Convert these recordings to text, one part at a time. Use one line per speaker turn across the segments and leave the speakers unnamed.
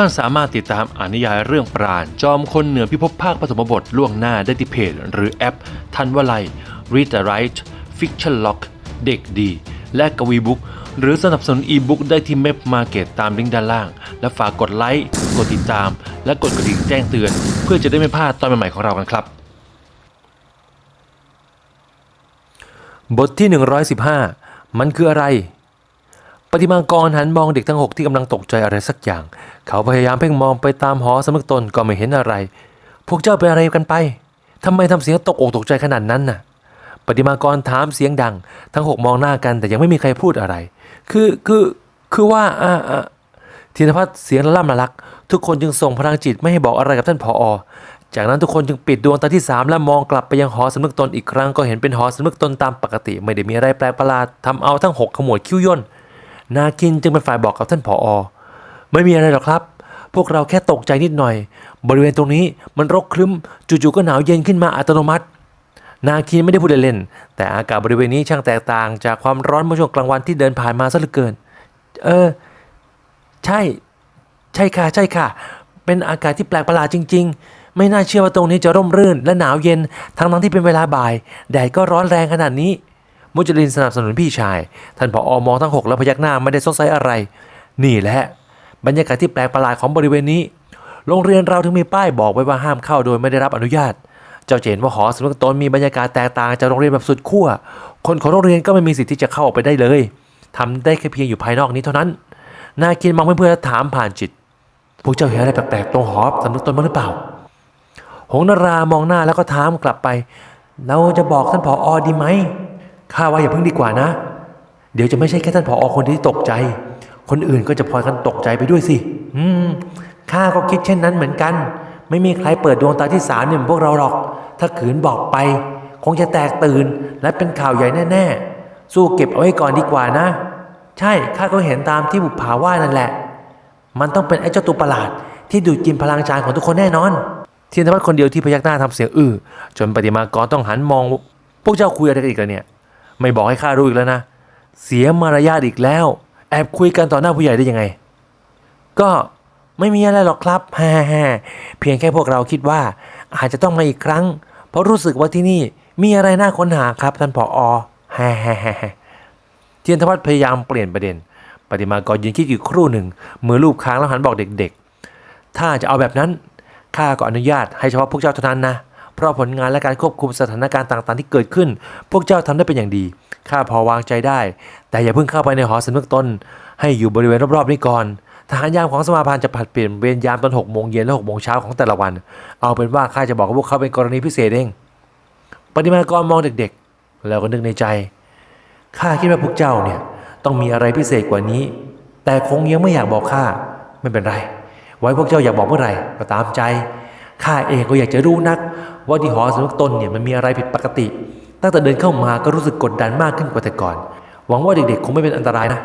ท่านสามารถติดตามอ่านนิยายเรื่องปราณ จอมคนเหนือพิภพภาคปฐมบทล่วงหน้าได้ที่เพจหรือแอป ทันวลัย Read the Right Fiction Lock เด็กดี และกวีบุ๊กหรือสนับสนุนอีบุ๊กได้ที่เมพมาเก็ตตามลิงก์ด้านล่าง และฝากกดไลค์ กดติดตาม และกดกระดิ่งแจ้งเตือน เพื่อจะได้ไม่พลาดตอนใหม่ๆของเรากันครับ บทที่ 115 มันคืออะไร ปฏิมากรหันมองเด็กทั้งหกที่กำลังตกใจอะไรสักอย่าง เขาพยายามเพ่งมองไปตามหอสำนึกตนก็ไม่เห็นอะไร พวกเจ้าเป็นอะไรกันไปทำไมทำเสียงตกอกตกใจขนาดนั้นน่ะ ปฏิมากรถามเสียงดัง ทั้งหกมองหน้ากันแต่ยังไม่มีใครพูดอะไร คือคือคือว่าอ่าธีนพัฒน์เสียงละล่ำละลัก ทุกคนจึงส่งพลังจิตไม่ให้บอกอะไรกับท่านผออจากนั้นทุกคนจึงปิดดวงตาที่สามและมองกลับไปยังหอสำนึกตนอีกครั้งก็เห็นเป็นหอสำนึกตนตามปกติ ไม่ได้มีอะไรแปลกประหลาดทำเอาทั้งหกขมวดคิ้วย่น นาคินจึงเป็นฝ่ายบอกกับท่านผอไม่มีอะไรหรอกครับ พวกเราแค่ตกใจนิดหน่อย บริเวณตรงนี้มันรกครึ้มจู่ๆก็หนาวเย็นขึ้นมาอัตโนมัติ นาคินไม่ได้พูดเล่นๆแต่อากาศบริเวณนี้ช่างแตกต่างจากความร้อนเมื่อช่วงกลางวันที่เดินผ่านมาซะเหลือเกิน เออ ใช่ ใช่ค่ะ ใช่ค่ะ เป็นอากาศที่แปลกประหลาดจริง ๆ ไม่น่าเชื่อว่าตรงนี้จะร่มรื่นและหนาวเย็น ทั้งทั้งๆที่เป็นเวลาบ่าย แดดก็ร้อนแรงขนาดนี้ มุจลินสนับสนุนพี่ชาย ท่านผออมองทั้งหกแล้วพยักหน้าไม่ได้สงสัยอะไร นี่แหละบรรยากาศที่แปลกประหลาดของบริเวณนี้ โรงเรียนเราถึงมีป้ายบอกไว้ว่าห้ามเข้าโดยไม่ได้รับอนุญาต เจ้าเห็นว่าหอสำนักตนมีบรรยากาศแตกต่างจากโรงเรียนแบบสุดขั้ว คนของโรงเรียนก็ไม่มีสิทธิ์ที่จะเข้าออกไปได้เลยทำได้แค่เพียงอยู่ภายนอกนี้เท่านั้น นาคินมองเพื่อนๆถามผ่านจิต พวกเจ้าเห็นอะไรแปลกๆตรงหอสำนักตนบ้างหรือเปล่า หงนารามองหน้าแล้วก็ถามกลับไป เราจะบอกท่านผออดีไหม ข้าว่าอย่าเพิ่งดีกว่านะ เดี๋ยวจะไม่ใช่แค่ท่านผออคนที่ตกใจ คนอื่นก็จะพลอยกันตกใจไปด้วยสิ อืมข้าก็คิดเช่นนั้นเหมือนกัน ไม่มีใครเปิดดวงตาที่สามเนี่ยมพวกเราหรอก ถ้าขืนบอกไป คงจะแตกตื่นและเป็นข่าวใหญ่แน่ๆ สู้เก็บเอาไว้ก่อนดีกว่านะ ใช่ข้าก็เห็นตามที่บุปผาว่านั่นแหละ มันต้องเป็นไอ้เจ้าตัวประหลาด ที่ดูดกินพลังฌานของทุกคนแน่นอนเทียนธวัฒน์คนเดียวที่พยักหน้าทำเสียงอื้อจนปฏิมากรต้องหันมองพวกเจ้าคุยอะไรกันอีกแล้วเนี่ย ไม่บอกให้ข้ารู้อีกแล้วนะ เสียมารยาทอีกแล้ว แอบคุยกันต่อหน้าผู้ใหญ่ได้ยังไง ก็ไม่มีอะไรหรอกครับฮ่าฮ่าเพียงแค่พวกเราคิดว่า อาจจะต้องมาอีกครั้ง เพราะรู้สึกว่าที่นี่มีอะไรน่าค้นหาครับท่านผอฮ่าฮ่าฮ่าฮ่าเทียนธวัฒน์พยายามเปลี่ยนประเด็น ปฏิมากรยืนคิดอยู่ครู่หนึ่งมือลูบค้างแล้วหันบอกเด็กๆ ถ้าจะเอาแบบนั้นข้าก็อนุญาตให้เฉพาะพวกเจ้าเท่านั้นนะ เพราะผลงานและการควบคุมสถานการณ์ต่างๆ ที่เกิดขึ้น พวกเจ้าทำได้เป็นอย่างดี ข้าพอวางใจได้ แต่อย่าเพิ่งเข้าไปในหอสำนึกตนให้อยู่บริเวณรอบๆนี้ก่อนทหารยามของสมาพันธ์จะผัดเปลี่ยนเวรยามตอนหกโมงเย็นและหกโมงเช้าของแต่ละวัน เอาเป็นว่าข้าจะบอกพวกเขาเป็นกรณีพิเศษเอง ปฏิมากรมองเด็กๆ แล้วก็นึกในใจ ข้าคิดว่าพวกเจ้าเนี่ยต้องมีอะไรพิเศษกว่านี้ แต่คงยังไม่อยากบอกข้า ไม่เป็นไร ไว้พวกเจ้าอยากบอกเมื่อไหร่ก็ตามใจ ข้าเองก็อยากจะรู้นัก ว่าที่หอสำนักตนเนี่ยมันมีอะไรผิดปกติ ตั้งแต่เดินเข้ามาก็รู้สึกกดดันมากขึ้นกว่าแต่ก่อน หวังว่าเด็กๆ คงไม่เป็นอันตรายนะ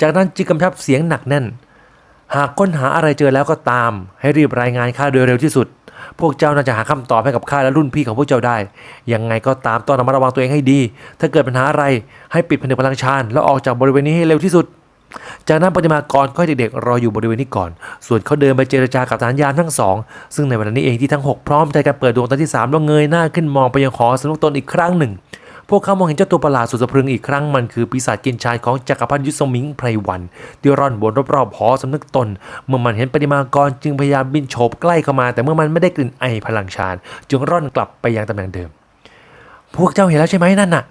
จากนั้นจึงกำชับเสียงหนักแน่น หากค้นหาอะไรเจอแล้วก็ตาม ให้รีบรายงานข้าโดยเร็วที่สุด พวกเจ้าน่าจะหาคำตอบให้กับข้าและรุ่นพี่ของพวกเจ้าได้ ยังไงก็ตามต้องระมัดระวังตัวเองให้ดี ถ้าเกิดปัญหาอะไรให้ปิดผนึกพลังชานแล้วออกจากบริเวณนี้ให้เร็วที่สุด จากนั้นปฏิมากรก็ให้เด็กๆรออยู่บริเวณนี้ก่อน ส่วนเขาเดินไปเจรจากับทหารยามทั้งสอง ซึ่งในวันนี้เองที่ทั้ง 6 พร้อมใจกันเปิดดวงตาที่3แล้วเงยหน้าขึ้นมองไปยังหอสำนักตนอีกครั้งหนึ่ง พวกเขามองเห็นเจ้าตัวประหลาดสุดสะพรึงอีกครั้งมันคือปีศาจกินชายของจักรพรรดิยุสมิงไพรวันที่ร่อนบนรอบๆหอสำนักตน เมื่อมันเห็นปฏิมากรจึงพยายามบินโฉบใกล้เข้ามา แต่เมื่อมันไม่ได้กลิ่นไอพลังชานจึงร่อนกลับไปยังตำแหน่งเดิม พวกเจ้าเห็นแล้วใช่ไหมนั่นน่ะ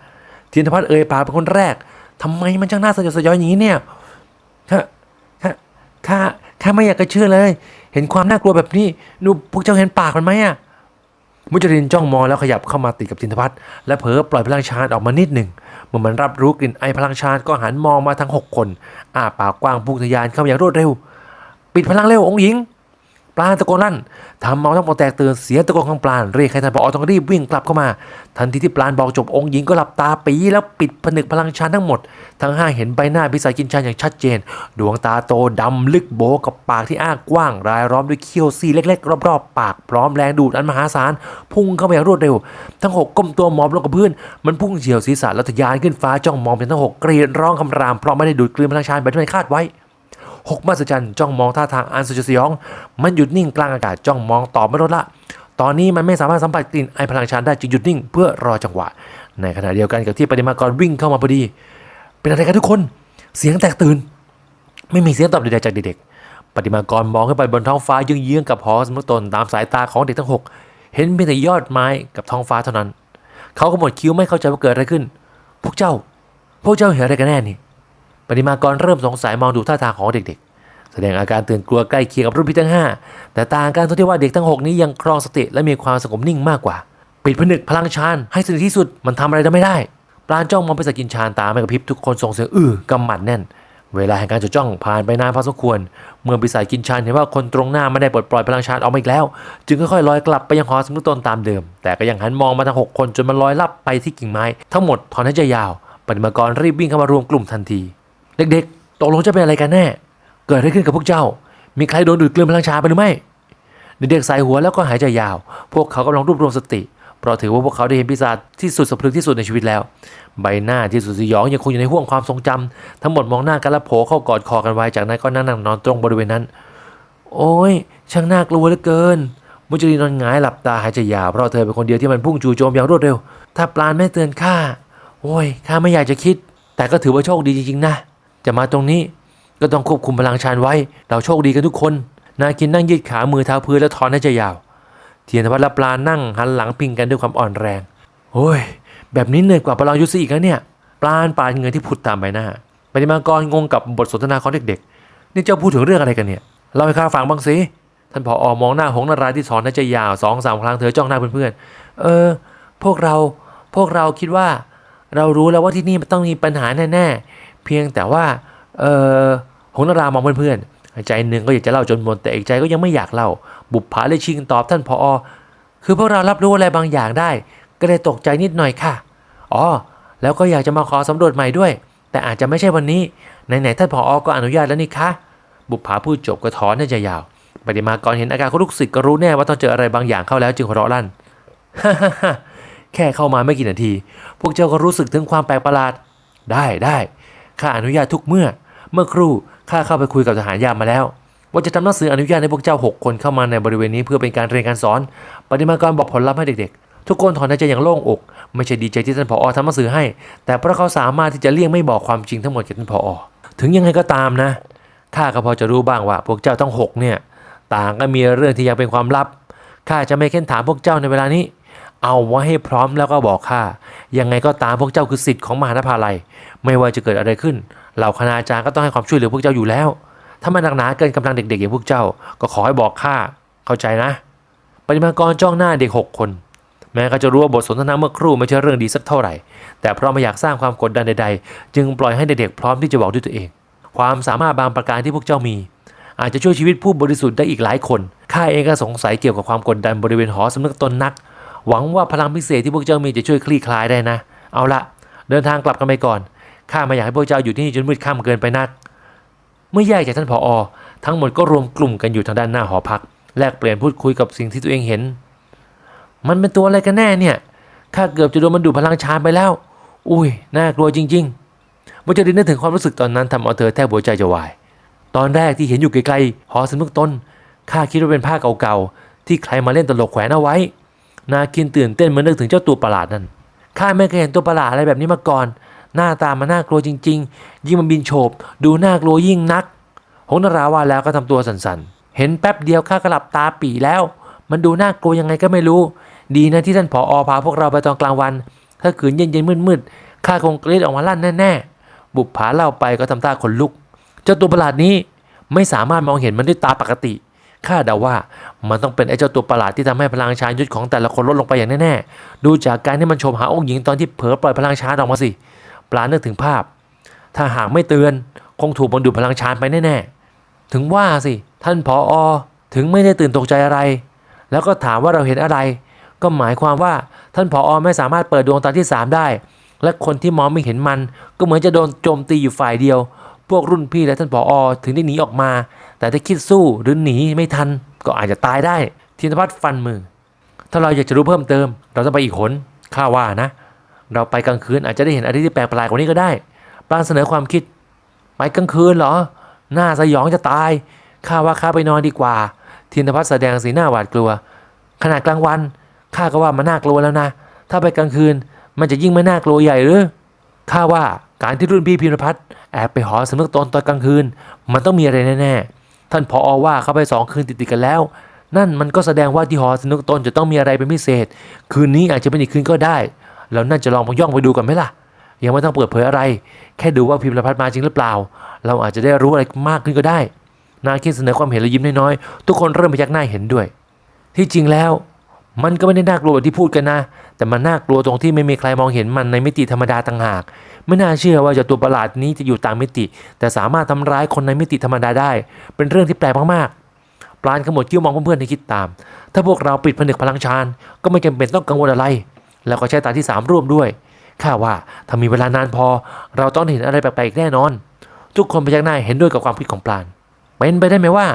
เทียนพัฒน์เอ่ยปากเป็นคนแรกทำไมมันช่างน่าสยดสยองอย่างนี้เนี่ย ข้าข้าข้าข้าไม่อยากจะเชื่อเลย เห็นความน่ากลัวแบบนี้ดูพวกเจ้าเห็นปากมันไหมอะมุจรินจ้องมองแล้วขยับเข้ามาติดกับจินทพัฒน์และเผลอปล่อยพลังชานออกมานิดหนึ่งเมื่อมันรับรู้กลิ่นไอพลังชานก็หันมองมาทั้งหกคนอ้าปากกว้างพุ่งทะยานเข้ามาอย่างรวดเร็ว ปิดพลังเร็วองค์หญิง ปลาตะโกนลั่นทำเมาทั้งหมดแตกตื่นเสียงตะโกนของปลาเรียกให้ท่านผอต้องรีบวิ่งกลับเข้ามา ทันทีที่ปลานบอกจบองค์หญิงก็หลับตาปีแล้วปิดผนึกพลังชานทั้งหมด ทั้งห้าเห็นใบหน้าพิศาจกินชานอย่างชัดเจน ดวงตาโตดำลึกโบกับปากที่อ้ากว้าง รายล้อมด้วยเขี้ยวซี่เล็กๆ รอบๆ ปากพร้อมแรงดูดอันมหาศาลพุ่งเข้าไปอย่างรวดเร็ว ทั้งหกก้มตัวหมอบลงกับพื้นมันพุ่งเฉียวศีรษะแล้วทะยานขึ้นฟ้าจ้องมองเป็นทั้งหกกรีดร้องคำรามเพราะไม่ได้ดูดกลืนพลังชานแบบที่มันคาดไว้ หกมาสจันจ้องมองท่าทางอันสุดสยอง มันหยุดนิ่งกลางอากาศจ้องมองตอบไม่ลดละ ตอนนี้มันไม่สามารถสัมผัสกลิ่นไอพลังชานได้จึงหยุดนิ่งเพื่อรอจังหวะ ในขณะเดียวกันกับที่ปฏิมากรวิ่งเข้ามาพอดี เป็นอะไรกันทุกคน เสียงแตกตื่น ไม่มีเสียงตอบใดๆจากเด็กๆปฏิมากรมองขึ้นไปบนท้องฟ้าเยื้องๆกับหอสมุตนตามสายตาของเด็กทั้งหกเห็นเพียงแต่ยอดไม้กับท้องฟ้าเท่านั้น เขาก็หมดคิ้วไม่เข้าใจว่าเกิดอะไรขึ้น พวกเจ้า พวกเจ้าเห็นอะไรกันแน่นี่ ปฏิมากรเริ่มสงสัยมองดูท่าทางของเด็กๆ แสดงอาการตื่นกลัวใกล้เคียงกับรุ่นพี่ทั้งห้าแต่ต่างกันตรงที่ว่าเด็กทั้งหกนี้ยังครองสติและมีความสงบนิ่งมากกว่า ปิดผนึกพลังชานให้สนิทที่สุดมันทำอะไรได้ไม่ได้ ปราณจ้องมองไปสกินชานตาไม่กระพริบทุกคนส่งเสียงอื้อกำหมัดแน่น เวลาแห่งการจดจ้องผ่านไปนานพอสมควร เมื่อปีศาจกินชานเห็นว่าคนตรงหน้าไม่ได้ปลดปล่อยพลังชานออกมาอีกแล้ว จึงค่อยๆลอยกลับไปยังหอสมุดตนตามเดิม แต่ก็ยังหันมองมาทั้งหกคนจนมันลอยลับไปที่กิ่งไม้ ทั้งหมดถอนหายใจยาวปฏิมากรรีบวิ่งเข้ามารวมกลุ่มทันที เด็กๆตกลงจะเป็นอะไรกันแน่ เกิดอะไรขึ้นกับพวกเจ้า มีใครโดนดูดกลืนพลังชาไปหรือไม่ เด็กๆสายหัวแล้วก็หายใจยาว พวกเขากำลังรวบรวมสติ เพราะถือว่าพวกเขาได้เห็นปีศาจที่สุดสะพรึงที่สุดในชีวิตแล้ว ใบหน้าที่สุดสยองยังคงอยู่ในห่วงความทรงจำทั้งหมดมองหน้ากันแล้วโผล่เข้ากอดคอกันไว้จากนั้นก็นั่งนอนตรงบริเวณนั้น โอ้ยช่างน่ากลัวเหลือเกินมุจรีนอนหงายหลับตาหายใจยาวเพราะเธอเป็นคนเดียวที่มันพุ่งจู่โจมอย่างรวดเร็ว ถ้าปลานไม่เตือนข้าโอ้ยข้าไม่อยากจะคิด แต่ก็ถือว่าโชคดีจริงๆนะ จะมาตรงนี้ก็ต้องควบคุมพลังชานไว้ เราโชคดีกันทุกคน นาคินนั่งยืดขามือเท้าพื้นแล้วถอนหายใจยาว เทียนวัฒน์และปลานั่งหันหลังพิงกันด้วยความอ่อนแรง โอ้ย แบบนี้เหนื่อยกว่าพลังยุทธซะอีกแล้วเนี่ย ปลานปาเงินที่ผุดตามใบหน้าปฏิมากรงงกับบทสนทนาของเด็กๆ นี่เจ้าพูดถึงเรื่องอะไรกันเนี่ยเล่าให้ข้าฟังบ้างสิ ท่านผออมองหน้าหงนารายที่สอนหายใจยาวสองสามครั้งเธอจ้องหน้าเพื่อนๆ เออ พวกเรา พวกเราคิดว่า เรารู้แล้วว่าที่นี่มันต้องมีปัญหาแน่ๆ เพียงแต่ว่าเออหงนารามองเพื่อนๆใจหนึ่งก็อยากจะเล่าจนหมดแต่อีกใจก็ยังไม่อยากเล่า บุปผาเลยชิงตอบท่านผอคือพวกเรารับรู้อะไรบางอย่างได้ ก็เลยตกใจนิดหน่อยค่ะอ๋อแล้วก็อยากจะมาขอสำรวจใหม่ด้วย แต่อาจจะไม่ใช่วันนี้ไหนๆท่านผอก็อนุญาตแล้วนี่คะบุปผาพูดจบก็ถอนให้ใจยาวปฏิมากรเห็นอาการของลูกศิษย์ก็รู้แน่ว่าต้องเจออะไรบางอย่างเข้าแล้วจึงหัวเราะลั่นฮ่าฮ่าฮ่าแค่เข้ามาไม่กี่นาที พวกเจ้าก็รู้สึกถึงความแปลกประหลาด ได้ได้ ข้าอนุญาตทุกเมื่อ เมื่อครู่ข้าเข้าไปคุยกับทหารยามมาแล้ว ว่าจะทำหนังสืออนุญาตให้พวกเจ้าหกคนเข้ามาในบริเวณนี้เพื่อเป็นการเรียนการสอน ปฏิมากรบอกผลลัพธ์ให้เด็กๆ ทุกคนถอนใจอย่างโล่งอก ไม่ใช่ดีใจที่ท่านผอทำหนังสือให้ แต่เพราะเขาสามารถที่จะเลี่ยงไม่บอกความจริงทั้งหมดกับท่านผอ ถึงยังไงก็ตามนะข้าก็พอจะรู้บ้างว่า พวกเจ้าทั้งหกเนี่ยต่างก็มีเรื่องที่ยังเป็นความลับข้าจะไม่เค้นถามพวกเจ้าในเวลานี้ เอาไว้ให้พร้อมแล้วก็บอกข้ายังไงก็ตามพวกเจ้าคือสิทธิ์ของมหานภาลัย ไม่ว่าจะเกิดอะไรขึ้น เหล่าคณาจารย์ก็ต้องให้ความช่วยเหลือพวกเจ้าอยู่แล้ว ถ้ามันหนักหนาเกินกำลังเด็กๆอย่างพวกเจ้า ก็ขอให้บอกข้าเข้าใจนะ ปฏิมากรจ้องหน้าเด็กหกคน แม้เขาจะรู้ว่าบทสนทนาเมื่อครู่ไม่ใช่เรื่องดีสักเท่าไหร่ แต่เพราะไม่อยากสร้างความกดดันใดๆ จึงปล่อยให้เด็กๆพร้อมที่จะบอกด้วยตัวเอง ความสามารถบางประการที่พวกเจ้ามีอาจจะช่วยชีวิตผู้บริสุทธิ์ได้อีกหลายคน ข้าเองก็สงสัยเกี่ยวกับความกดดันบริเวณหอสำนึกตนนัก หวังว่าพลังพิเศษที่พวกเจ้ามีจะช่วยคลี่คลายได้นะ เอาละเดินทางกลับกันไปก่อน ข้าไม่อยากให้พวกเจ้าอยู่ที่นี่จนมืดค่ำเกินไปนัก เมื่อแยกจากท่านผอทั้งหมดก็รวมกลุ่มกันอยู่ทางด้านหน้าหอพัก แลกเปลี่ยนพูดคุยกับสิ่งที่ตัวเองเห็น มันเป็นตัวอะไรกันแน่เนี่ย ข้าเกือบจะโดนมันดูดพลังชานไปแล้ว อุ้ย น่ากลัวจริงๆวัชรินนึกถึงความรู้สึกตอนนั้นทำเอาเธอแทบหัวใจจะวาย ตอนแรกที่เห็นอยู่ไกลๆหอสำนึกตนข้าคิดว่าเป็นผ้าเก่าๆที่ใครมาเล่นตลกแขวนเอาไว้ นาคินตื่นเต้นเมื่อนึกถึงเจ้าตัวประหลาดนั้นข้าไม่เคยเห็นตัวประหลาดอะไรแบบนี้มาก่อน หน้าตามันน่ากลัวจริง ๆ ยิ่งมันบินโฉบดูน่ากลัวยิ่งนักหงนราว่าแล้วก็ทำตัวสั่นๆ เห็นแป๊บเดียวข้าก็หลับตาปีแล้ว มันดูน่ากลัวยังไงก็ไม่รู้ ดีนะที่ท่านผออพาพวกเราไปตอนกลางวัน ถ้าขืนเย็นๆมืดๆข้าคงกรีดออกมาลั่นแน่ๆ บุปผาเล่าไปก็ทำท่าขนลุก เจ้าตัวประหลาดนี้ไม่สามารถมองเห็นมันด้วยตาปกติ ข้าเดาว่า มันต้องเป็นไอ้เจ้าตัวประหลาดที่ทำให้พลังชานยุทธของแต่ละคนลดลงไปอย่างแน่ๆ ดูจากการที่มันชมหาองค์หญิงตอนที่เผลอปล่อยพลังชานออกมาสิ ปลาเนึกถึงภาพ ถ้าหากไม่เตือน คงถูกมันดูดพลังชานไปแน่ๆ ถึงว่าสิ ท่านผออถึงไม่ได้ตื่นตกใจอะไร แล้วก็ถามว่าเราเห็นอะไร ก็หมายความว่าท่านผออไม่สามารถเปิดดวงตาที่ 3 ได้ และคนที่มองไม่เห็นมัน ก็เหมือนจะโดนโจมตีอยู่ฝ่ายเดียว พวกรุ่นพี่และท่านผออถึงได้หนีออกมา แต่ถ้าคิดสู้หรือหนีไม่ทันก็อาจจะตายได้ทินพัฒน์ฟันมือ ถ้าเราอยากจะรู้เพิ่มเติม เราต้องไปอีกหนข้าว่านะ เราไปกลางคืนอาจจะได้เห็นอะไรที่แปลกประหลาดกว่านี้ก็ได้ปรานเสนอความคิดไปกลางคืนเหรอ หน้าสยองจะตายข้าว่าข้าไปนอนดีกว่าทินพัฒน์แสดงสีหน้าหวาดกลัว ขนาดกลางวันข้าก็ว่ามันน่ากลัวแล้วนะ ถ้าไปกลางคืนมันจะยิ่งไม่น่ากลัวใหญ่หรือข้าว่าการที่รุ่นพี่พิมพัฒน์แอบไปหอสำนึกตนตอนกลางคืน มันต้องมีอะไรแน่ๆ ท่านพออว่าเข้าไปสองคืนติดๆกันแล้ว นั่นมันก็แสดงว่าที่หอสนุกตนจะต้องมีอะไรเป็นพิเศษ คืนนี้อาจจะเป็นอีกคืนก็ได้แล้วน่าจะลองย่องไปดูกันไหมล่ะ ยังไม่ต้องเปิดเผยอะไร แค่ดูว่าพิมพ์พัฒน์มาจริงหรือเปล่า เราอาจจะได้รู้อะไรมากขึ้นก็ได้ นาคิดเสนอความเห็นและยิ้มน้อยๆทุกคนเริ่มพยักหน้าเห็นด้วย ที่จริงแล้ว มันก็ไม่ได้น่ากลัวแบบที่พูดกันนะ แต่มันน่ากลัวตรงที่ไม่มีใครมองเห็นมันในมิติธรรมดาต่างหาก ไม่น่าเชื่อว่าเจะตัวประหลาดนี้จะอยู่ต่างมิติ แต่สามารถทำร้ายคนในมิติธรรมดาได้ เป็นเรื่องที่แปลกมากๆปลานขมวดคิ้วมองเพื่อนๆให้คิดตาม ถ้าพวกเราปิดผนึกพลังฌานก็ไม่จำเป็นต้องกังวลอะไร แล้วก็ใช้ตาที่สามร่วมด้วยข้าว่าถ้ามีเวลานานพอ เราต้องเห็นอะไรแปลกๆอีกแน่นอน ทุกคนพยักหน้าเห็นด้วยกับความคิดของปลานเป็นไปได้ไหมว่า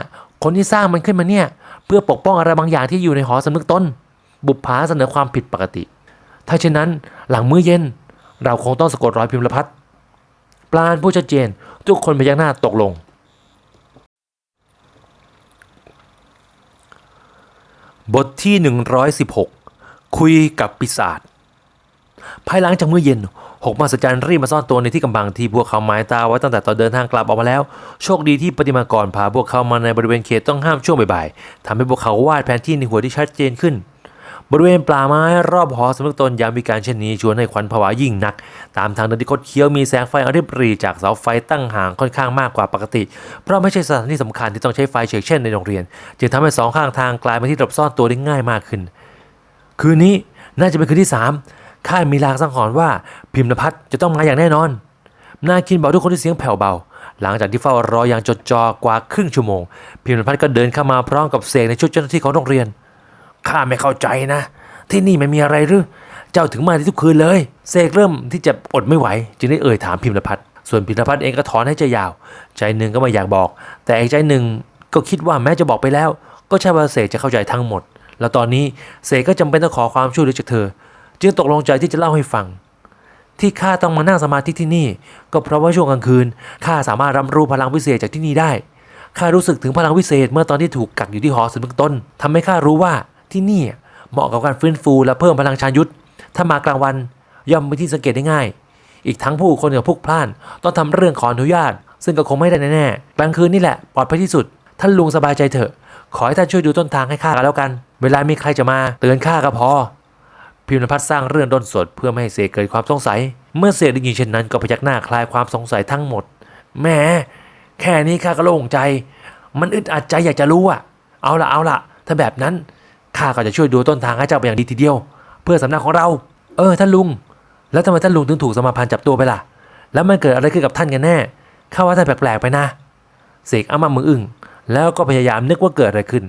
คนที่สร้างมันขึ้นมาเนี่ย เพื่อปกป้องอะไรบางอย่างที่อยู่ในหอสำนึกตน บุปผาเสนอความผิดปกติ ถ้าเช่นนั้นหลังมื้อเย็น เราคงต้องสะกดรอยพิมพ์ละพัดปลานผู้ชัดเจน ทุกคนพยักหน้าตกลง บทที่ 116 คุยกับปีศาจภายหลังจากมื้อเย็นหกมหัศจรรย์รีบมาซ่อนตัวในที่กำบังที่พวกเขาหมายตาไว้ตั้งแต่ตอนเดินทางกลับออกมาแล้ว โชคดีที่ปฏิมากรพาพวกเขามาในบริเวณเขตต้องห้ามช่วงบ่ายๆทำให้พวกเขาวาดแผนที่ในหัวที่ชัดเจนขึ้น บริเวณป่าไม้รอบหอสำนักตนยามวิการเช่นนี้ชวนให้ขวัญผวายิ่งนัก ตามทางเดินที่คดเคี้ยวมีแสงไฟอริบรีจากเสาไฟตั้งห่างค่อนข้างมากกว่าปกติ เพราะไม่ใช่สถานที่สำคัญที่ต้องใช้ไฟเฉกเช่นในโรงเรียน จึงทำให้สองข้างทางกลายเป็นที่หลบซ่อนตัวได้ง่ายมากขึ้น คืนนี้น่าจะเป็นคืนที่สามข้ามีลางสังหรณ์ว่าพิมพ์นภัทรจะต้องมาอย่างแน่นอนนาคินบอกทุกคนด้วยเสียงแผ่วเบา หลังจากที่เฝ้ารออย่างจดจ่อกว่าครึ่งชั่วโมง พิมพ์นภัทรก็เดินเข้ามาพร้อมกับเสกในชุดเจ้าหน้าที่ของโรงเรียน ข้าไม่เข้าใจนะ ที่นี่ไม่มีอะไรหรือ เจ้าถึงมาที่ทุกคืนเลย เสกเริ่มที่จะอดไม่ไหว จึงได้เอ่ยถามพิมพ์นภัทส่วนพิมพ์นภัทเองก็ถอนให้ใจยาว ใจหนึ่งก็ไม่อยากบอก แต่อีกใจหนึ่งก็คิดว่าแม้จะบอกไปแล้ว ก็ใช่ว่าเสกจะเข้าใจทั้งหมด แล้วตอนนี้เสกก็จำเป็นต้องขอความช่วยเหลือจากเธอ จึงตกลงใจที่จะเล่าให้ฟังที่ข้าต้องมานั่งสมาธิที่นี่ ก็เพราะว่าช่วงกลางคืนข้าสามารถรับรู้พลังวิเศษจากที่นี่ได้ข้ารู้สึกถึงพลังวิเศษเมื่อตอนที่ถูกกักอยู่ที่หอสำนึกต้นทำให้ข้ารู้ว่า ที่นี่เหมาะกับการฟื้นฟูและเพิ่มพลังชายุทธถ้ามากลางวันย่อมเป็นที่สังเกตได้ง่าย อีกทั้งผู้คนกับพวกพล่าน ต้องทำเรื่องขออนุญาต ซึ่งก็คงไม่ได้แน่ๆกลางคืนนี่แหละปลอดภัยที่สุด ท่านลุงสบายใจเถอะ ขอให้ท่านช่วยดูต้นทางให้ข้ากันแล้วกัน เวลามีใครจะมาเตือนข้าก็พอพิมพ์นภัทรสร้างเรื่องด้นสดเพื่อไม่ให้เสกเกิดความสงสัย เมื่อเสกได้ยินเช่นนั้นก็พยักหน้าคลายความสงสัยทั้งหมดแหมแค่นี้ข้าก็โล่งใจ มันอึดอัดใจอยากจะรู้อะเอาละเอาละถ้าแบบนั้น ข้าก็จะช่วยดูต้นทางให้เจ้าไปอย่างดีทีเดียว เพื่อสำนักของเรา เออท่านลุง แล้วทำไมท่านลุงถึงถูกสมาพันธ์จับตัวไปล่ะ แล้วมันเกิดอะไรขึ้นกับท่านกันแน่ข้าว่าท่านแปลกๆไปนะ เสกอ้ามามืออึ้งแล้วก็พยายามนึกว่าเกิดอะไรขึ้น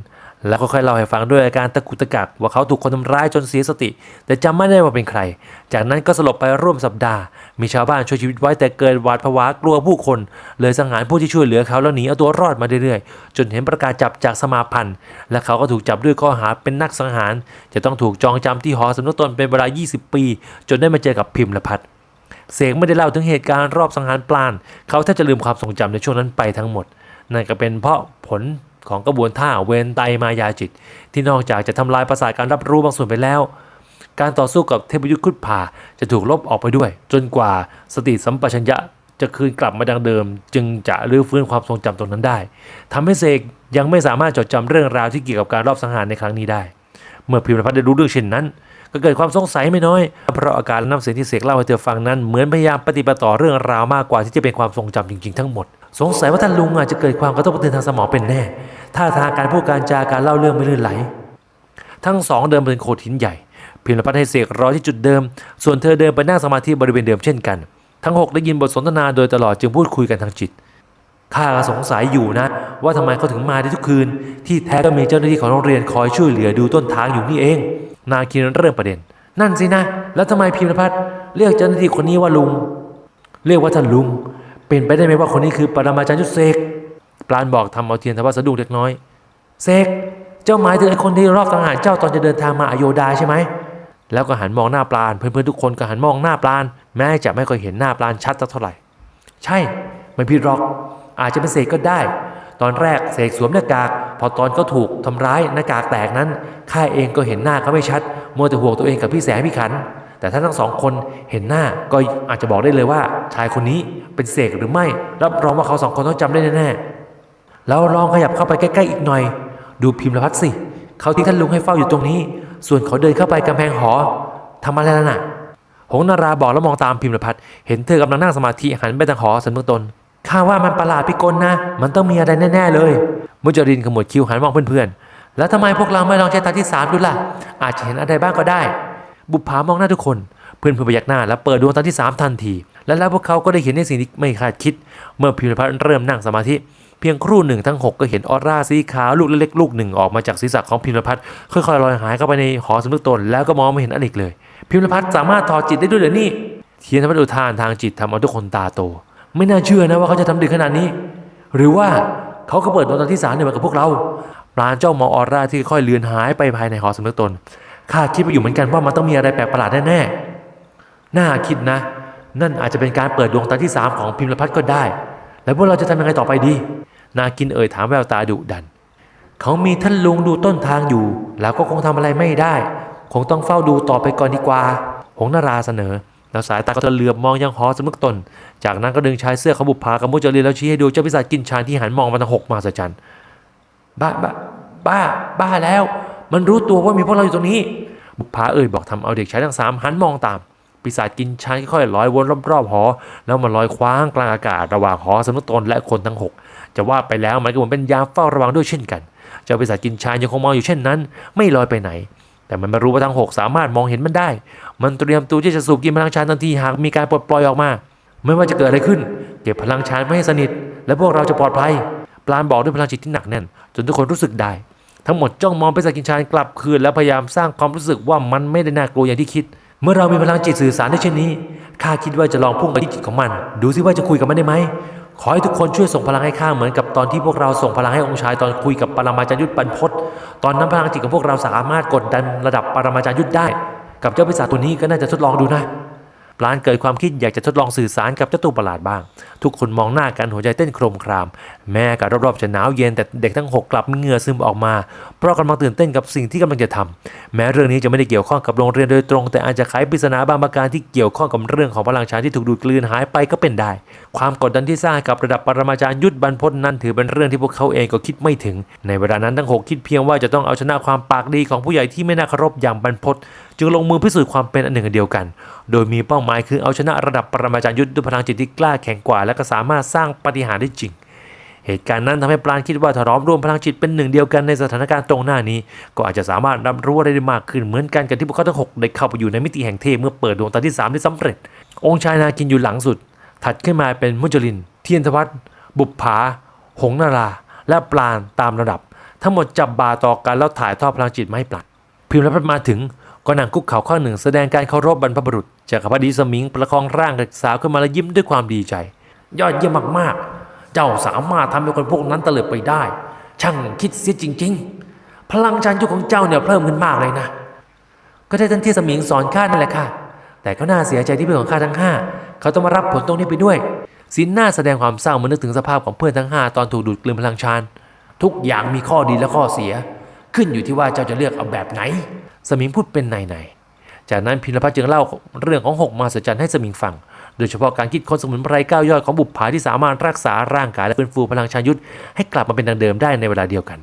แล้วก็ค่อยเล่าให้ฟังด้วยอาการตะกุตะกักว่าเขาถูกคนทำร้ายจนเสียสติ แต่จำไม่ได้ว่าเป็นใคร จากนั้นก็สลบไปร่วมสัปดาห์ มีชาวบ้านช่วยชีวิตไว้แต่เกิดหวาดผวากลัวผู้คน เลยสังหารผู้ที่ช่วยเหลือเขาแล้วหนีเอาตัวรอดมาเรื่อยๆ จนเห็นประกาศจับจากสมาพันธ์ และเขาก็ถูกจับด้วยข้อหาเป็นนักสังหาร จะต้องถูกจองจำที่หอสำนักตนเป็นเวลา 20 ปี จนได้มาเจอกับพิมพ์ละพัดเสกไม่ได้เล่าถึงเหตุการณ์รอบสังหารปลาน เขาแทบจะลืมความทรงจำในช่วงนั้นไปทั้งหมดนั่นก็เป็นเพราะผล ของกระบวนท่าเวนไตมายาจิต ที่นอกจากจะทำลายประสาทการรับรู้บางส่วนไปแล้ว การต่อสู้กับเทพยุทธ์คุดผาจะถูกลบออกไปด้วย จนกว่าสติสัมปชัญญะจะคืนกลับมาดังเดิม จึงจะรื้อฟื้นความทรงจำตรงนั้นได้ทำให้เสกยังไม่สามารถจดจำเรื่องราวที่เกี่ยวกับการรอบสังหารในครั้งนี้ได้ เมื่อพิมพ์พัฒน์ได้รู้เรื่องเช่นนั้น ก็เกิดความสงสัยไม่น้อย เพราะอาการและน้ำเสียงที่เสกเล่าให้เธอฟังนั้นเหมือนพยายามปฏิบัติต่อเรื่องราวมากกว่าที่จะเป็นความทรงจำจริงๆทั้งหมด สงสัยว่าท่านลุงอาจจะเกิดความกระทบกระเทือนทางสมองเป็นแน่ท่าทางการพูดการจาการเล่าเรื่องไม่ลื่นไหล ทั้งสองเดินไปเป็นโขดหินใหญ่ พิมพ์พัฒน์ให้เสกรอที่จุดเดิม ส่วนเธอเดินไปนั่งสมาธิบริเวณเดิมเช่นกัน ทั้งหกได้ยินบทสนทนาโดยตลอดจึงพูดคุยกันทางจิตข้าก็สงสัยอยู่นะ ว่าทำไมเขาถึงมาได้ทุกคืน ที่แท้ก็มีเจ้าหน้าที่ของโรงเรียนคอยช่วยเหลือดูต้นทางอยู่นี่เอง นาคินเริ่มประเด็น นั่นสินะ แล้วทำไมพิมพ์พัฒน์เรียกเจ้าหน้าที่คนนี้ว่าลุง เรียกว่าท่านลุง เป็นไปได้ไหมว่าคนนี้คือปรมาจารย์ยุทธเสกปราณบอกทำเอาเทียนทว่าสะดุ้งเล็กน้อยเสกเจ้าหมายถึงไอ้คนที่รอบสังหารเจ้าตอนจะเดินทางมาอโยดาใช่ไหมแล้วก็หันมองหน้าปลานเพื่อนๆทุกคนก็หันมองหน้าปลาน แม้จะไม่ค่อยเห็นหน้าปลานชัดสักเท่าไหร่ ใช่ไม่ผิดหรอก อาจจะเป็นเสกก็ได้ ตอนแรกเสกสวมหน้ากาก พอตอนเขาถูกทำร้ายหน้ากากแตกนั้นข้าเองก็เห็นหน้าเขาไม่ชัดมัวแต่ห่วงตัวเองกับพี่แสงพี่ขัน แต่ถ้าทั้งสองคนเห็นหน้าก็อาจจะบอกได้เลยว่าชายคนนี้เป็นเสกหรือไม่รับรองว่าเขาสองคนต้องจำได้แน่ๆแล้วลองขยับเข้าไปใกล้ๆอีกหน่อย ดูพิมพ์ละพัดสิเขาที่ท่านลุงให้เฝ้าอยู่ตรงนี้ ส่วนเขาเดินเข้าไปกำแพงหอทำอะไรนั่นน่ะหงนาราบอกแล้วมองตามพิมพ์ละพัดเห็นเธอกำลังนั่งสมาธิหันไปทางหอสำนึกตนข้าว่ามันประหลาดพิกลนะ มันต้องมีอะไรแน่ๆเลย มุจรินขมวดคิ้วหันมองเพื่อนๆแล้วทำไมพวกเราไม่ลองใช้ตาที่สามดูล่ะ อาจจะเห็นอะไรบ้างก็ได้ บุปผามองหน้าทุกคน เพื่อนเพื่อนพยักหน้าแล้วเปิดดวงตาที่สามทันที และแล้วพวกเขาก็ได้เห็นในสิ่งที่ไม่คาดคิด เมื่อพิมพ์ละพัดเริ่มนั่งสมาธิเพียงครู่หนึ่งทั้งหกก็เห็นออร่าสีขาวลูกเล็กๆลูกหนึ่งออกมาจากศีรษะของพิมพ์ละพัดค่อยๆลอยหายเข้าไปในหอสำนึกตนแล้วก็มองไม่เห็นอันอีกเลย พิมพ์ละพัดสามารถถอดจิตได้ด้วยเหรอนี่เทียนธรรมอุทานทางจิตทำเอาทุกคนตาโต ไม่น่าเชื่อนะว่าเขาจะทำดึกขนาดนี้ หรือว่าเขาก็เปิดดวงตาที่สามเนี่ยเหมือนกับพวกเราปราณจ้องมองออร่าที่ค่อยเลือนหายไปภายในหอสำนึกตน ข้าคิดไปอยู่เหมือนกันว่ามันต้องมีอะไรแปลกประหลาดแน่ๆน่าคิดนะ นั่นอาจจะเป็นการเปิดดวงตาที่สามของพิมพ์ละพัดก็ได้ แล้วพวกเราจะทำยังไงต่อไปดี นากินเอ่ยถามแววตาดุดัน เขามีท่านลุงดูต้นทางอยู่ แล้วก็คงทำอะไรไม่ได้ คงต้องเฝ้าดูต่อไปก่อนดีกว่า หงนาราเสนอแล้วสายตาก็จะเหลือบมองยังหอสำนึกตน จากนั้นก็ดึงชายเสื้อขบุปผากับมุจลีแล้วชี้ให้ดูเจ้าพิศาจกินชานที่หันมองมาทางหกมาสจันบ้าบ้าบ้าบ้าแล้ว มันรู้ตัวว่ามีพวกเราอยู่ตรงนี้ บุปผาเอ่ยบอกทำเอาเด็กชายทั้งสามหันมองตาม ปีศาจกินชานค่อยๆลอยวนรอบๆหอ แล้วมันลอยคว้างกลางอากาศระหว่างหอสำนึกตนและคนทั้งหกจะว่าไปแล้วมันก็เหมือนเป็นยาเฝ้าระวังด้วยเช่นกัน เจ้าปีศาจกินชายยังคงมองอยู่เช่นนั้น ไม่ลอยไปไหน แต่มันไม่รู้ว่าทั้งหกสามารถมองเห็นมันได้ มันเตรียมตัวที่จะสูบกินพลังชานทันทีหากมีการปลดปล่อยออกมา ไม่ว่าจะเกิดอะไรขึ้น เก็บพลังชานไว้ให้สนิท และพวกเราจะปลอดภัยปลานบอกด้วยพลังจิตที่หนักแน่น จนทุกคนรู้สึกได้ ทั้งหมดจ้องมองปีศาจกินชานกลับคืนและพยายามสร้างความรู้สึกว่ามันไม่ได้น่ากลัวอย่างที่คิด เมื่อเรามีพลังจิตสื่อสารได้เช่นนี้ข้าคิดว่าจะลองพุ่งไปที่จิตของมัน ดูซิว่าจะคุยกับมันได้ไหมขอให้ทุกคนช่วยส่งพลังให้ข้าเหมือนกับตอนที่พวกเราส่งพลังให้องค์ชายตอนคุยกับปรมาจารย์ยุทธบรรพตตอนนั้นพลังจิตของพวกเราสามารถกดดันระดับปรมาจารย์ยุทธได้ กับเจ้าปีศาจตัวนี้ก็น่าจะทดลองดูนะ ปลานเกิดความคิดอยากจะทดลองสื่อสารกับเจ้าตัวประหลาดบ้าง ทุกคนมองหน้ากันหัวใจเต้นโครมคราม แม้กาศรอบๆจะหนาวเย็นแต่เด็กทั้งหกกลับมีเหงื่อซึมออกมา เพราะกำลังตื่นเต้นกับสิ่งที่กำลังจะทำแม้เรื่องนี้จะไม่ได้เกี่ยวข้องกับโรงเรียนโดยตรง แต่อาจจะไขปริศนาบางประการที่เกี่ยวข้องกับเรื่องของพลังชานที่ถูกดูดกลืนหายไปก็เป็นได้ ความกดดันที่สร้างกับระดับปรมาจารย์ยุทธบรรพตนั้นถือเป็นเรื่องที่พวกเขาเองก็คิดไม่ถึง ในเวลานั้นทั้งหกคิดเพียงว่าจะต้องเอาชนะความปากดีของผู้ใหญ่ที่ไม่น่าเคารพอย่างบรรพต จึงลงมือพิสูจน์ความเป็นอันหนึ่งอันเดียวกัน โดยมีเป้าหมายคือเอาชนะระดับปรมาจารย์ยุทธด้วยพลังจิตที่กล้าแข็งกว่า และก็สามารถสร้างปฏิหารได้จริง เหตุการณ์นั้นทำให้ปราณคิดว่าถ้าล้อมรวมพลังจิตเป็นหนึ่งเดียวกันในสถานการณ์ตรงหน้านี้ ก็อาจจะสามารถรับรู้ได้มากขึ้นเหมือนกันกับที่พวกเขาทั้งหกได้เข้าไปอยู่ในมิติแห่งเทพเมื่อเปิดดวงตาที่สามได้สำเร็จ องค์ชายนากินอยู่หลังสุด ถัดขึ้นมาเป็นมุจลิน เทียนทวัฒบุปผา หงนารา และปราณตามระดับ ทั้งหมดจับบาต่อกันแล้วถ่ายทอดพลังจิตมาให้ปราณพิมพ์และพัดมาถึง ก็นั่งคุกเข่าข้างหนึ่งแสดงการเคารพบรรพบุรุษจากพระดีสมิงประคองร่างเด็กสาวขึ้นมาและยิ้มด้วยความดีใจ ยอดเยี่ยมมากๆ เจ้าสามารถทำให้คนพวกนั้นเตลิดไปได้ ช่างคิดเสียจริง ๆ พลังชานยุคของเจ้าเนี่ยเพิ่มขึ้นมากเลยนะ ก็ได้ท่านที่สมิงสอนข้านั่นแหละค่ะ แต่ก็น่าเสียใจที่เพื่อนของข้าทั้งห้าเขาต้องมารับผลตรงนี้ไปด้วยสินหน้าแสดงความเศร้าเมื่อนึกถึงสภาพของเพื่อนทั้งห้าตอนถูกดูดกลืนพลังชานทุกอย่างมีข้อดีและข้อเสีย ขึ้นอยู่ที่ว่าเจ้าจะเลือกเอาแบบไหน สมิงพูดเป็นในๆจากนั้นพินพัฒน์จึงเล่าเรื่องของหกมาสจันให้สมิงฟัง โดยเฉพาะการคิดค้นสมุนไพรก้าวยอดของบุปผาที่สามารถรักษาร่างกายและฟื้นฟูพลังชายุทธให้กลับมาเป็นดังเดิมได้ในเวลาเดียวกัน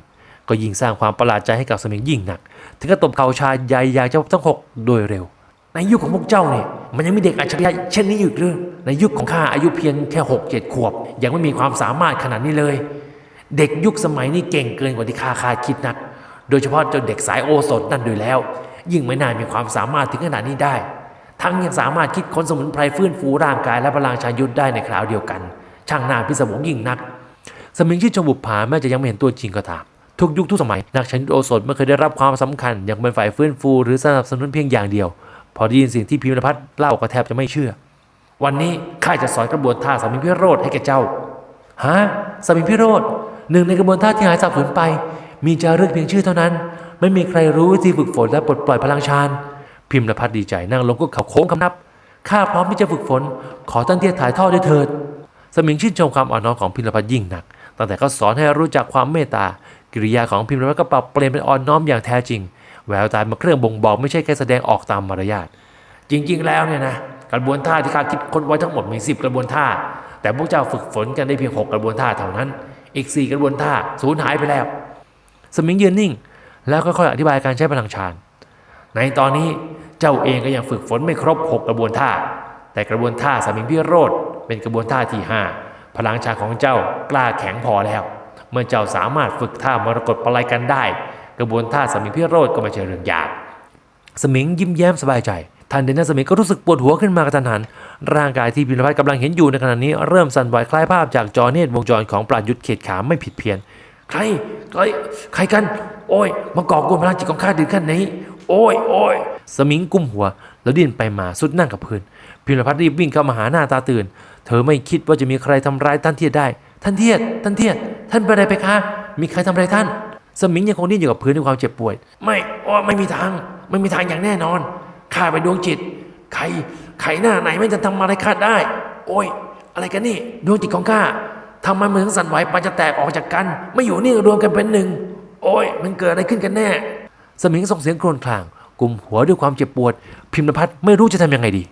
ก็ยิ่งสร้างความประหลาดใจให้กับสมิงยิ่งหนัก ถึงกับตบเข่าชายใหญ่อยากจะพบทั้งหกโดยเร็ว ในยุคของพวกเจ้าเนี่ยมันยังมีเด็กอัจฉริยะเช่นนี้อยู่หรือในยุคของข้าอายุเพียงแค่หกเจ็ดขวบ ยังไม่มีความสามารถขนาดนี้เลย เด็กยุคสมัยนี้เก่งเกินกว่าที่ข้าคาดคิดนัก โดยเฉพาะเจ้าเด็กสายโอสถนั่นด้วยแล้ว ยิ่งไม่น่ามีความสามารถถึงขนาดนี้ได้ ทั้งยังสามารถคิดค้นสมุนไพรฟื้นฟูร่างกายและพลังชายุทธได้ในคราวเดียวกัน ช่างน่าพิศวงยิ่งนัก สมิงชื่นชมบุปผาแม้จะยังไม่เห็นตัวจริงก็ตามทุกยุคทุกสมัยนักชายุทธโอสถไม่เคยได้รับความสำคัญอย่างเป็นฝ่ายฟื้นฟูหรือสนับสนุนเพียงอย่างเดียว พอได้ยินสิ่งที่พิมพ์พัฒน์เล่าก็แทบจะไม่เชื่อ วันนี้ข้าจะสอนกระบวนท่าสามิงพิโรธให้แก่เจ้าฮะสามิงพิโรธหนึ่งในกระบวนท่าที่หายสับสนไป มีจารึกเพียงชื่อเท่านั้น ไม่มีใครรู้วิธีฝึกฝนและปลดปล่อยพลังชานพิมพ์ละพัดดีใจนั่งลงก็เข่าโค้งคำนับข้าพร้อมที่จะฝึกฝน ขอตั้งเทียถ่ายทอดด้วยเถิด สมิงชื่นชมความอ่อนน้อมของพิมพ์ละพัฒน์ยิ่งหนัก ตั้งแต่เขาสอนให้รู้จักความเมตตา กิริยาของพิมพ์ละพัฒน์ก็ปรับเปลี่ยนเป็นอ่อนน้อมอย่างแท้จริง แววตาเป็นเครื่องบ่งบอกไม่ใช่แค่แสดงออกตามมารยาทจริง ๆ แล้วเนี่ยนะกระบวนท่าที่ข้าคิดค้นไว้ทั้งหมดมีสิบกระบวนท่า แต่พวกเจ้าฝึกฝนกันได้เพียงหกกระบวนท่าเท่านั้น อีกสี่กระบวนท่าสูญหายไปแล้ว สมิงยืนนิ่ง แล้วค่อยๆอธิบายการใช้พลังฌาน ในตอนนี้เจ้าเองก็ยังฝึกฝนไม่ครบ 6 กระบวนท่า แต่กระบวนท่าสมิงพิโรธเป็นกระบวนท่าที่ 5 พลังฌานของเจ้ากล้าแข็งพอแล้ว เมื่อเจ้าสามารถฝึกท่ามรกตปลายกันได้ กระบวนท่าสมิงพิโรธก็ไม่ใช่เรื่องยากสมิงยิ้มแย้มสบายใจทันใดนั้นสมิงก็รู้สึกปวดหัวขึ้นมากระทันหัน ร่างกายที่พิมพ์พัฒน์กำลังเห็นอยู่ในขณะนี้เริ่มสั่นไหวคล้ายภาพจากจอเนตวงจรของปราดยุทธเขตขามไม่ผิดเพี้ยน ใคร ใครใครกัน โอ้ยมาก่อกวนพลังจิตของข้าดึงขั้นนี้ โอ้ยโอ้ยสมิงกุมหัว แล้วดิ้นไปมาสุดนั่งกับพื้นพิมพ์พัฒน์รีบวิ่งเข้ามาหาหน้าตาตื่น เธอไม่คิดว่าจะมีใครทำร้ายท่านเทียดได้ ท่านเทียด ท่านเทียด ท่านเป็นอะไรไปคะ มีใครทำอะไรท่าน สมิงยังคงดิ้นอยู่กับพื้นด้วยความเจ็บปวยไม่โอ้ไม่มีทาง ไม่มีทางอย่างแน่นอน ข้าเป็นดวงจิต ใคร ใครหน้าไหนไม่จะทำอะไรข้าได้ โอ้ย อะไรกันนี่ ดวงจิตของข้า ทำไมมันถึงสั่นไหวปาจะแตกออกจากกัน ไม่อยู่นี่รวมกันเป็นหนึ่ง โอ้ย มันเกิดอะไรขึ้นกันแน่ สมิงส่งเสียงโครนคลางกุมหัวด้วยความเจ็บปวด พิมพ์พัฒน์ไม่รู้จะทำยังไงดี